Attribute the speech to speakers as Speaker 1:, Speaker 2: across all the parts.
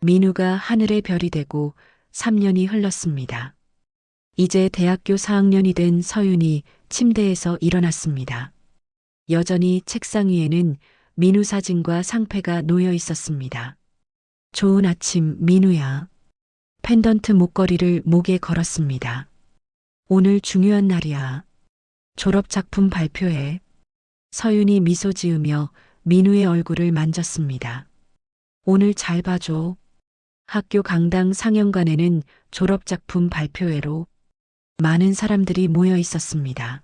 Speaker 1: 민우가 하늘의 별이 되고 3년이 흘렀습니다. 이제 대학교 4학년이 된 서윤이 침대에서 일어났습니다. 여전히 책상 위에는 민우 사진과 상패가 놓여 있었습니다. 좋은 아침, 민우야. 펜던트 목걸이를 목에 걸었습니다. 오늘 중요한 날이야. 졸업 작품 발표회. 서윤이 미소 지으며 민우의 얼굴을 만졌습니다. 오늘 잘 봐줘. 학교 강당 상영관에는 졸업작품 발표회로 많은 사람들이 모여 있었습니다.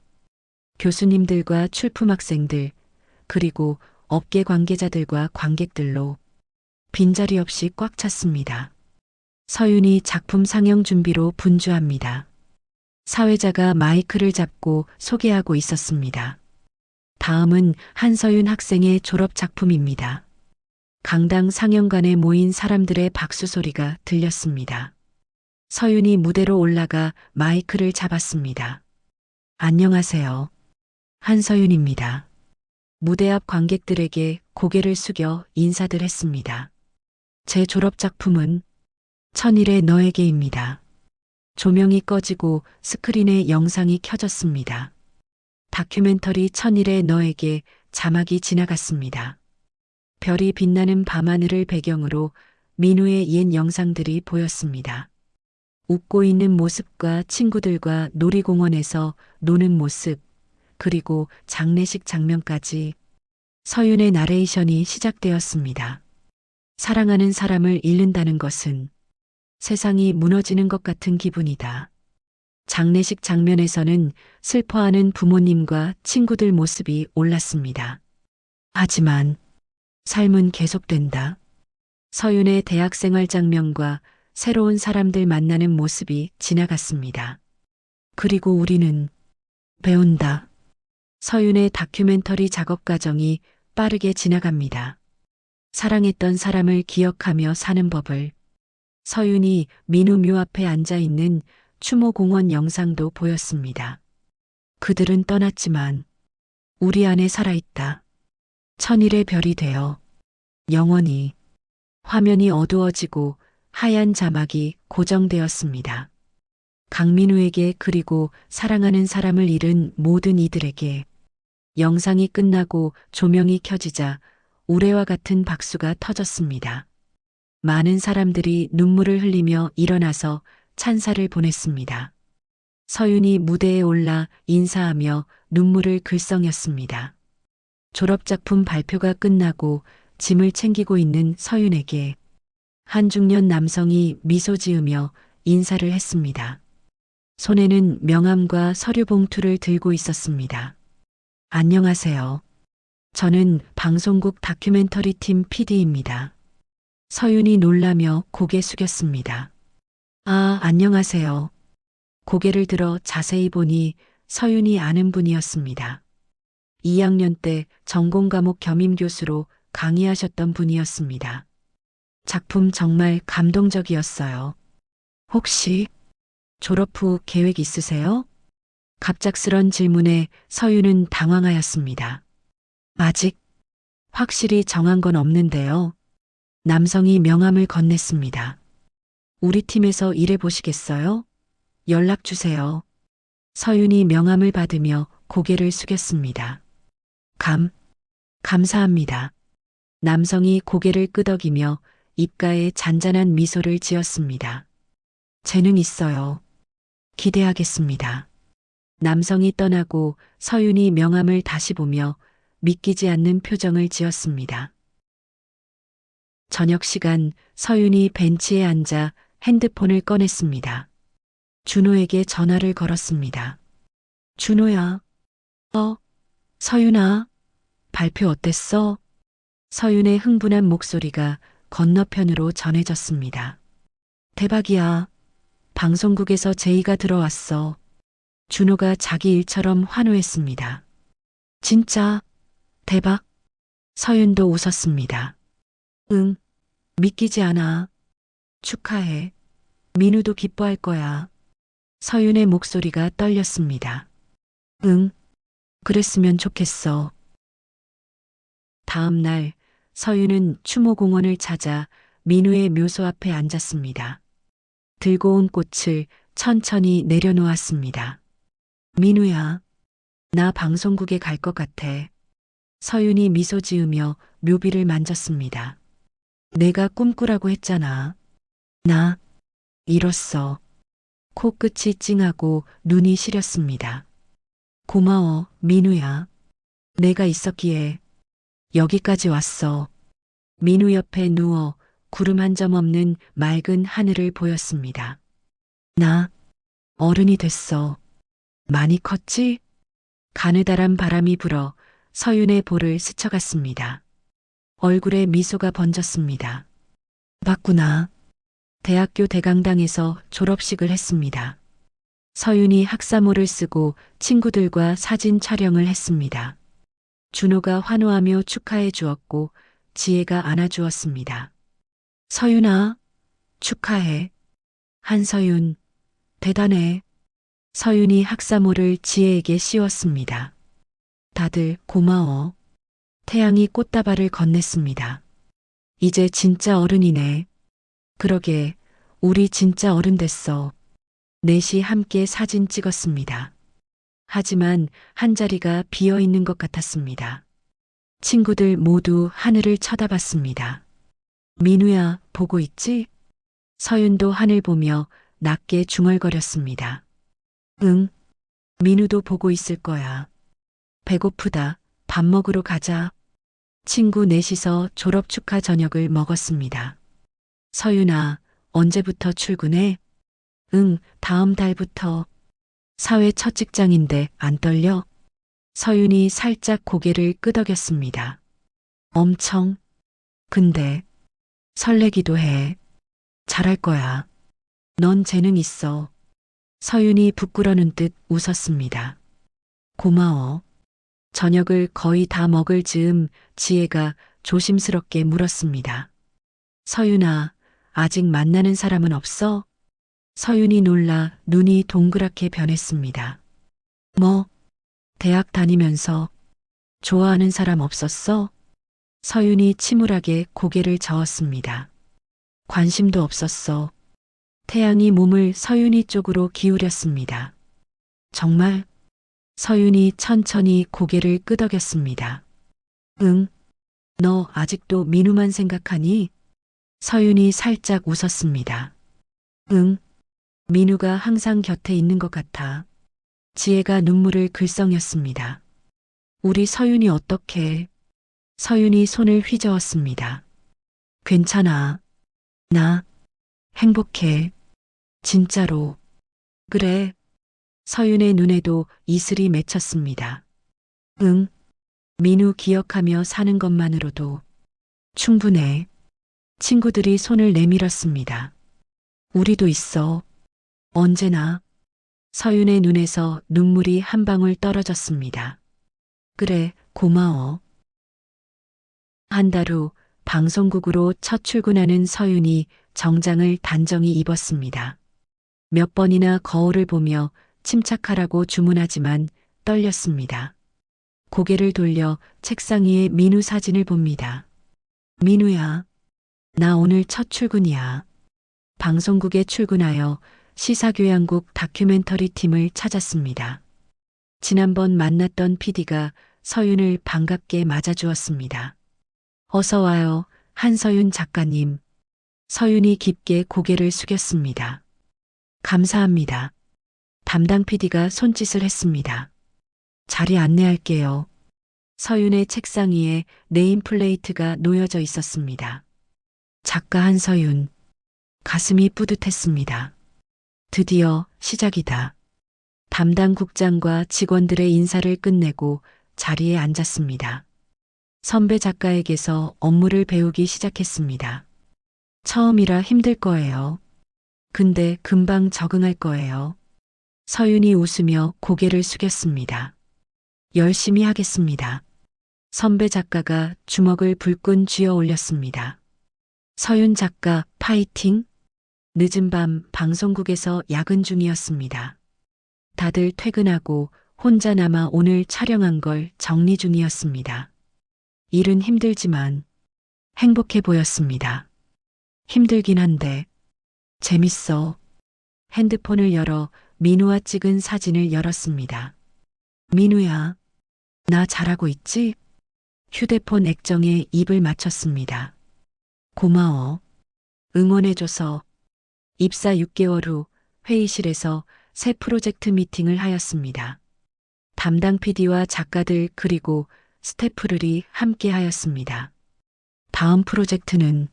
Speaker 1: 교수님들과 출품학생들, 그리고 업계 관계자들과 관객들로 빈자리 없이 꽉 찼습니다. 서윤이 작품 상영 준비로 분주합니다. 사회자가 마이크를 잡고 소개하고 있었습니다. 다음은 한서윤 학생의 졸업 작품입니다. 강당 상영관에 모인 사람들의 박수 소리가 들렸습니다. 서윤이 무대로 올라가 마이크를 잡았습니다. 안녕하세요. 한서윤입니다. 무대 앞 관객들에게 고개를 숙여 인사들 했습니다. 제 졸업 작품은 천일의 너에게입니다. 조명이 꺼지고 스크린에 영상이 켜졌습니다. 다큐멘터리 천일의 너에게 자막이 지나갔습니다. 별이 빛나는 밤하늘을 배경으로 민우의 옛 영상들이 보였습니다. 웃고 있는 모습과 친구들과 놀이공원에서 노는 모습, 그리고 장례식 장면까지 서윤의 나레이션이 시작되었습니다. 사랑하는 사람을 잃는다는 것은 세상이 무너지는 것 같은 기분이다. 장례식 장면에서는 슬퍼하는 부모님과 친구들 모습이 올랐습니다. 하지만 삶은 계속된다. 서윤의 대학생활 장면과 새로운 사람들 만나는 모습이 지나갔습니다. 그리고 우리는 배운다. 서윤의 다큐멘터리 작업 과정이 빠르게 지나갑니다. 사랑했던 사람을 기억하며 사는 법을 서윤이 민우 묘 앞에 앉아 있는 추모공원 영상도 보였습니다. 그들은 떠났지만 우리 안에 살아있다. 천일의 별이 되어 영원히 화면이 어두워지고 하얀 자막이 고정되었습니다. 강민우에게 그리고 사랑하는 사람을 잃은 모든 이들에게 영상이 끝나고 조명이 켜지자 우레와 같은 박수가 터졌습니다. 많은 사람들이 눈물을 흘리며 일어나서 찬사를 보냈습니다. 서윤이 무대에 올라 인사하며 눈물을 글썽였습니다. 졸업작품 발표가 끝나고 짐을 챙기고 있는 서윤에게 한 중년 남성이 미소 지으며 인사를 했습니다. 손에는 명함과 서류 봉투를 들고 있었습니다. 안녕하세요. 저는 방송국 다큐멘터리 팀 PD입니다. 서윤이 놀라며 고개 숙였습니다. 아, 안녕하세요. 고개를 들어 자세히 보니 서윤이 아는 분이었습니다. 2학년 때 전공 과목 겸임 교수로 강의하셨던 분이었습니다. 작품 정말 감동적이었어요. 혹시 졸업 후 계획 있으세요? 갑작스런 질문에 서윤은 당황하였습니다. 아직 확실히 정한 건 없는데요. 남성이 명함을 건넸습니다. 우리 팀에서 일해 보시겠어요? 연락 주세요. 서윤이 명함을 받으며 고개를 숙였습니다. 감, 감사합니다. 남성이 고개를 끄덕이며 입가에 잔잔한 미소를 지었습니다. 재능 있어요. 기대하겠습니다. 남성이 떠나고 서윤이 명함을 다시 보며 믿기지 않는 표정을 지었습니다. 저녁 시간 서윤이 벤치에 앉아 핸드폰을 꺼냈습니다. 준호에게 전화를 걸었습니다. 준호야. 어, 서윤아. 발표 어땠어? 서윤의 흥분한 목소리가 건너편으로 전해졌습니다. 대박이야. 방송국에서 제의가 들어왔어. 준호가 자기 일처럼 환호했습니다. 진짜 대박. 서윤도 웃었습니다. 응, 믿기지 않아. 축하해. 민우도 기뻐할 거야. 서윤의 목소리가 떨렸습니다. 응, 그랬으면 좋겠어. 다음 날 서윤은 추모공원을 찾아 민우의 묘소 앞에 앉았습니다. 들고 온 꽃을 천천히 내려놓았습니다. 민우야, 나 방송국에 갈 것 같아. 서윤이 미소 지으며 묘비를 만졌습니다. 내가 꿈꾸라고 했잖아. 나, 이뤘어. 코끝이 찡하고 눈이 시렸습니다. 고마워, 민우야. 내가 있었기에 여기까지 왔어. 민우 옆에 누워 구름 한 점 없는 맑은 하늘을 보였습니다. 나 어른이 됐어. 많이 컸지? 가느다란 바람이 불어 서윤의 볼을 스쳐갔습니다. 얼굴에 미소가 번졌습니다. 봤구나. 대학교 대강당에서 졸업식을 했습니다. 서윤이 학사모를 쓰고 친구들과 사진 촬영을 했습니다. 준호가 환호하며 축하해 주었고 지혜가 안아주었습니다. 서윤아, 축하해. 한서윤, 대단해. 서윤이 학사모를 지혜에게 씌웠습니다. 다들 고마워. 태양이 꽃다발을 건넸습니다. 이제 진짜 어른이네. 그러게, 우리 진짜 어른 됐어. 넷이 함께 사진 찍었습니다. 하지만 한 자리가 비어 있는 것 같았습니다. 친구들 모두 하늘을 쳐다봤습니다. 민우야, 보고 있지? 서윤도 하늘 보며 낮게 중얼거렸습니다. 응, 민우도 보고 있을 거야. 배고프다. 밥 먹으러 가자. 친구 넷이서 졸업 축하 저녁을 먹었습니다. 서윤아, 언제부터 출근해? 응, 다음 달부터. 사회 첫 직장인데 안 떨려? 서윤이 살짝 고개를 끄덕였습니다. 엄청. 근데 설레기도 해. 잘할 거야. 넌 재능 있어. 서윤이 부끄러는 듯 웃었습니다. 고마워. 저녁을 거의 다 먹을 즈음 지혜가 조심스럽게 물었습니다. 서윤아, 아직 만나는 사람은 없어? 서윤이 놀라 눈이 동그랗게 변했습니다. 뭐, 대학 다니면서 좋아하는 사람 없었어? 서윤이 침울하게 고개를 저었습니다. 관심도 없었어. 태양이 몸을 서윤이 쪽으로 기울였습니다. 정말? 서윤이 천천히 고개를 끄덕였습니다. 응. 너 아직도 민우만 생각하니? 서윤이 살짝 웃었습니다. 응. 민우가 항상 곁에 있는 것 같아. 지혜가 눈물을 글썽였습니다. 우리 서윤이 어떻게? 서윤이 손을 휘저었습니다. 괜찮아. 나 행복해. 진짜로. 그래. 서윤의 눈에도 이슬이 맺혔습니다. 응. 민우 기억하며 사는 것만으로도 충분해. 친구들이 손을 내밀었습니다. 우리도 있어. 언제나. 서윤의 눈에서 눈물이 한 방울 떨어졌습니다. 그래, 고마워. 한 달 후 방송국으로 첫 출근하는 서윤이 정장을 단정히 입었습니다. 몇 번이나 거울을 보며 침착하라고 주문하지만 떨렸습니다. 고개를 돌려 책상 위에 민우 사진을 봅니다. 민우야, 나 오늘 첫 출근이야. 방송국에 출근하여 시사교양국 다큐멘터리 팀을 찾았습니다. 지난번 만났던 PD가 서윤을 반갑게 맞아주었습니다. 어서 와요, 한서윤 작가님. 서윤이 깊게 고개를 숙였습니다. 감사합니다. 담당 PD가 손짓을 했습니다. 자리 안내할게요. 서윤의 책상 위에 네임플레이트가 놓여져 있었습니다. 작가 한서윤. 가슴이 뿌듯했습니다. 드디어 시작이다. 담당 국장과 직원들의 인사를 끝내고 자리에 앉았습니다. 선배 작가에게서 업무를 배우기 시작했습니다. 처음이라 힘들 거예요. 근데 금방 적응할 거예요. 서윤이 웃으며 고개를 숙였습니다. 열심히 하겠습니다. 선배 작가가 주먹을 불끈 쥐어 올렸습니다. 서윤 작가 파이팅! 늦은 밤 방송국에서 야근 중이었습니다. 다들 퇴근하고 혼자 남아 오늘 촬영한 걸 정리 중이었습니다. 일은 힘들지만 행복해 보였습니다. 힘들긴 한데. 재밌어. 핸드폰을 열어 민우와 찍은 사진을 열었습니다. 민우야, 나 잘하고 있지? 휴대폰 액정에 입을 맞췄습니다. 고마워. 응원해줘서 입사 6개월 후 회의실에서 새 프로젝트 미팅을 하였습니다. 담당 PD와 작가들 그리고 스태프들이 함께 하였습니다. 다음 프로젝트는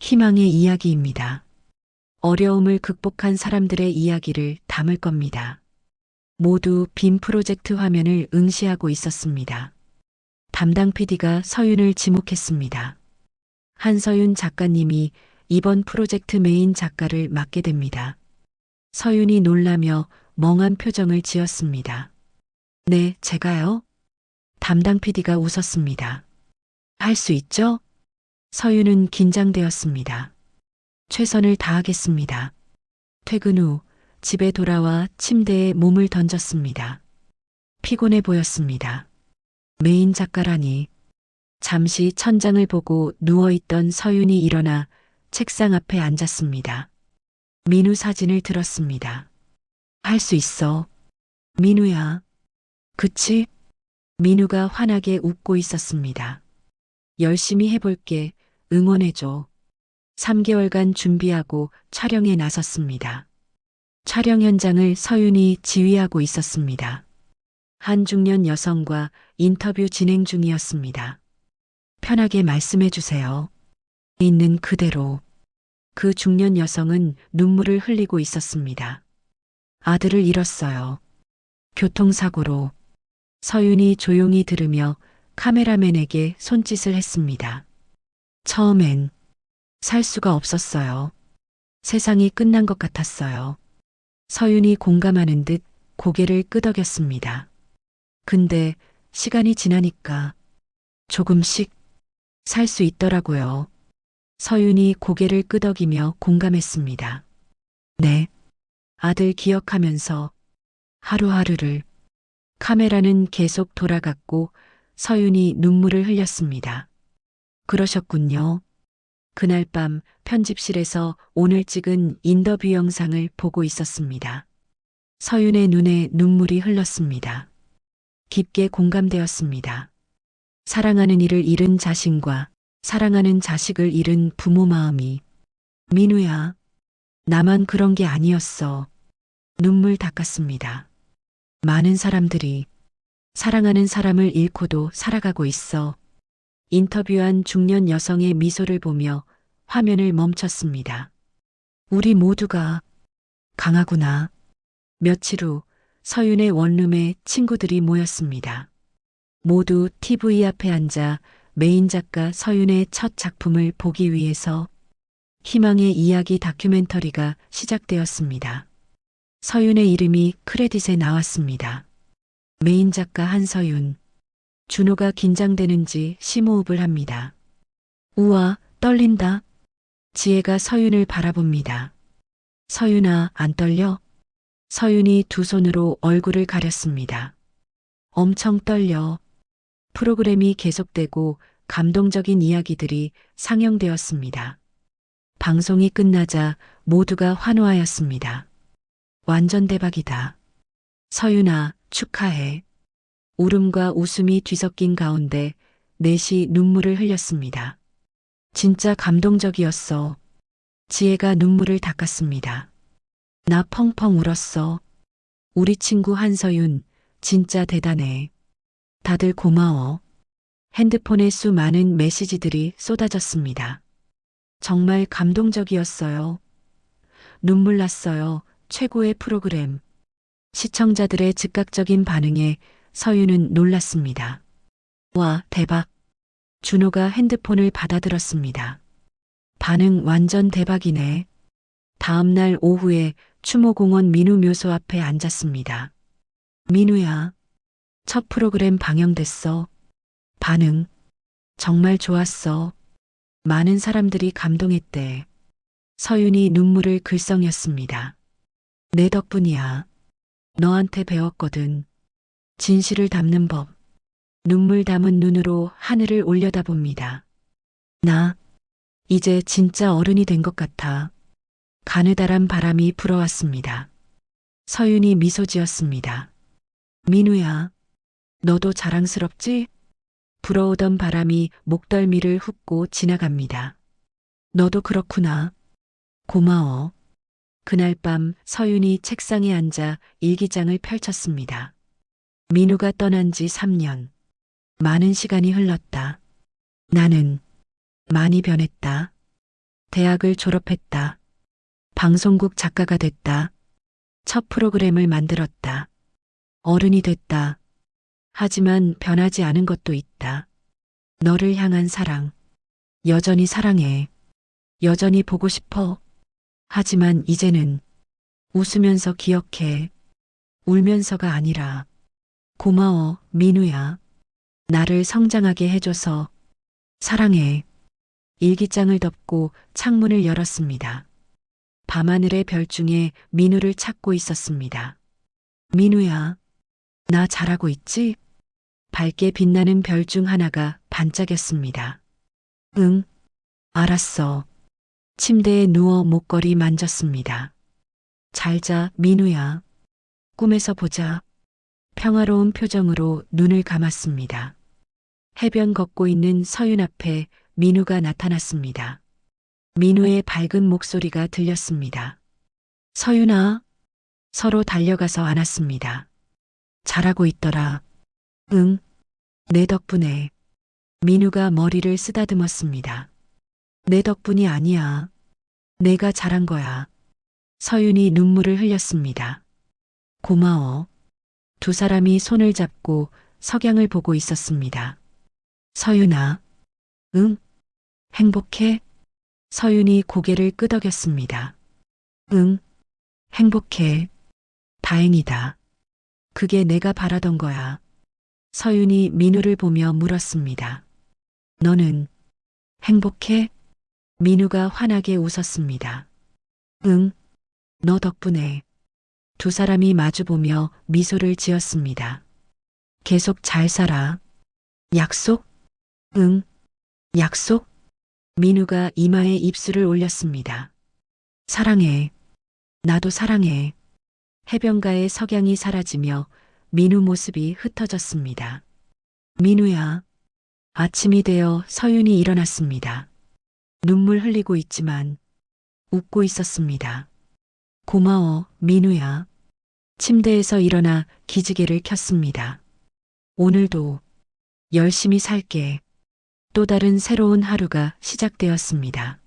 Speaker 1: 희망의 이야기입니다. 어려움을 극복한 사람들의 이야기를 담을 겁니다. 모두 빔 프로젝트 화면을 응시하고 있었습니다. 담당 PD가 서윤을 지목했습니다. 한서윤 작가님이 이번 프로젝트 메인 작가를 맡게 됩니다. 서윤이 놀라며 멍한 표정을 지었습니다. 네, 제가요? 담당 PD가 웃었습니다. 할 수 있죠? 서윤은 긴장되었습니다. 최선을 다하겠습니다. 퇴근 후 집에 돌아와 침대에 몸을 던졌습니다. 피곤해 보였습니다. 메인 작가라니. 잠시 천장을 보고 누워있던 서윤이 일어나 책상 앞에 앉았습니다. 민우 사진을 들었습니다. 할 수 있어. 민우야. 그치? 민우가 환하게 웃고 있었습니다. 열심히 해볼게. 응원해줘. 3개월간 준비하고 촬영에 나섰습니다. 촬영 현장을 서윤이 지휘하고 있었습니다. 한 중년 여성과 인터뷰 진행 중이었습니다. 편하게 말씀해 주세요. 있는 그대로. 그 중년 여성은 눈물을 흘리고 있었습니다. 아들을 잃었어요. 교통사고로. 서윤이 조용히 들으며 카메라맨에게 손짓을 했습니다. 처음엔 살 수가 없었어요. 세상이 끝난 것 같았어요. 서윤이 공감하는 듯 고개를 끄덕였습니다. 근데 시간이 지나니까 조금씩 살 수 있더라고요. 서윤이 고개를 끄덕이며 공감했습니다. 네. 아들 기억하면서 하루하루를 카메라는 계속 돌아갔고 서윤이 눈물을 흘렸습니다. 그러셨군요. 그날 밤 편집실에서 오늘 찍은 인터뷰 영상을 보고 있었습니다. 서윤의 눈에 눈물이 흘렀습니다. 깊게 공감되었습니다. 사랑하는 이를 잃은 자신과 사랑하는 자식을 잃은 부모 마음이 민우야, 나만 그런 게 아니었어. 눈물 닦았습니다. 많은 사람들이 사랑하는 사람을 잃고도 살아가고 있어. 인터뷰한 중년 여성의 미소를 보며 화면을 멈췄습니다. 우리 모두가 강하구나. 며칠 후 서윤의 원룸에 친구들이 모였습니다. 모두 TV 앞에 앉아 메인 작가 서윤의 첫 작품을 보기 위해서 희망의 이야기 다큐멘터리가 시작되었습니다. 서윤의 이름이 크레딧에 나왔습니다. 메인 작가 한서윤. 준호가 긴장되는지 심호흡을 합니다. 우와, 떨린다. 지혜가 서윤을 바라봅니다. 서윤아, 안 떨려? 서윤이 두 손으로 얼굴을 가렸습니다. 엄청 떨려. 프로그램이 계속되고 감동적인 이야기들이 상영되었습니다. 방송이 끝나자 모두가 환호하였습니다. 완전 대박이다. 서윤아, 축하해. 울음과 웃음이 뒤섞인 가운데 넷이 눈물을 흘렸습니다. 진짜 감동적이었어. 지혜가 눈물을 닦았습니다. 나 펑펑 울었어. 우리 친구 한서윤, 진짜 대단해. 다들 고마워. 핸드폰에 수많은 메시지들이 쏟아졌습니다. 정말 감동적이었어요. 눈물 났어요. 최고의 프로그램. 시청자들의 즉각적인 반응에 서윤은 놀랐습니다. 와, 대박. 준호가 핸드폰을 받아들었습니다. 반응 완전 대박이네. 다음날 오후에 추모공원 민우 묘소 앞에 앉았습니다. 민우야, 첫 프로그램 방영됐어. 반응. 정말 좋았어. 많은 사람들이 감동했대. 서윤이 눈물을 글썽였습니다. 내 덕분이야. 너한테 배웠거든. 진실을 담는 법. 눈물 담은 눈으로 하늘을 올려다봅니다. 나 이제 진짜 어른이 된 것 같아. 가느다란 바람이 불어왔습니다. 서윤이 미소 지었습니다. 민우야, 너도 자랑스럽지? 불어오던 바람이 목덜미를 훑고 지나갑니다. 너도 그렇구나. 고마워. 그날 밤 서윤이 책상에 앉아 일기장을 펼쳤습니다. 민우가 떠난 지 3년. 많은 시간이 흘렀다. 나는 많이 변했다. 대학을 졸업했다. 방송국 작가가 됐다. 첫 프로그램을 만들었다. 어른이 됐다. 하지만 변하지 않은 것도 있다. 너를 향한 사랑. 여전히 사랑해. 여전히 보고 싶어. 하지만 이제는 웃으면서 기억해. 울면서가 아니라 고마워, 민우야. 나를 성장하게 해줘서 사랑해. 일기장을 덮고 창문을 열었습니다. 밤하늘의 별 중에 민우를 찾고 있었습니다. 민우야, 나 잘하고 있지? 밝게 빛나는 별 중 하나가 반짝였습니다. 응, 알았어. 침대에 누워 목걸이 만졌습니다. 잘 자, 민우야. 꿈에서 보자. 평화로운 표정으로 눈을 감았습니다. 해변 걷고 있는 서윤 앞에 민우가 나타났습니다. 민우의 밝은 목소리가 들렸습니다. 서윤아. 서로 달려가서 안았습니다. 잘하고 있더라. 응. 내 덕분에. 민우가 머리를 쓰다듬었습니다. 내 덕분이 아니야. 내가 잘한 거야. 서윤이 눈물을 흘렸습니다. 고마워. 두 사람이 손을 잡고 석양을 보고 있었습니다. 서윤아. 응? 행복해? 서윤이 고개를 끄덕였습니다. 응. 행복해. 다행이다. 그게 내가 바라던 거야. 서윤이 민우를 보며 물었습니다. 너는 행복해? 민우가 환하게 웃었습니다. 응. 너 덕분에. 두 사람이 마주보며 미소를 지었습니다. 계속 잘 살아. 약속? 응. 약속? 민우가 이마에 입술을 올렸습니다. 사랑해. 나도 사랑해. 해변가의 석양이 사라지며 민우 모습이 흩어졌습니다. 민우야. 아침이 되어 서윤이 일어났습니다. 눈물 흘리고 있지만 웃고 있었습니다. 고마워, 민우야. 침대에서 일어나 기지개를 켰습니다. 오늘도 열심히 살게. 또 다른 새로운 하루가 시작되었습니다.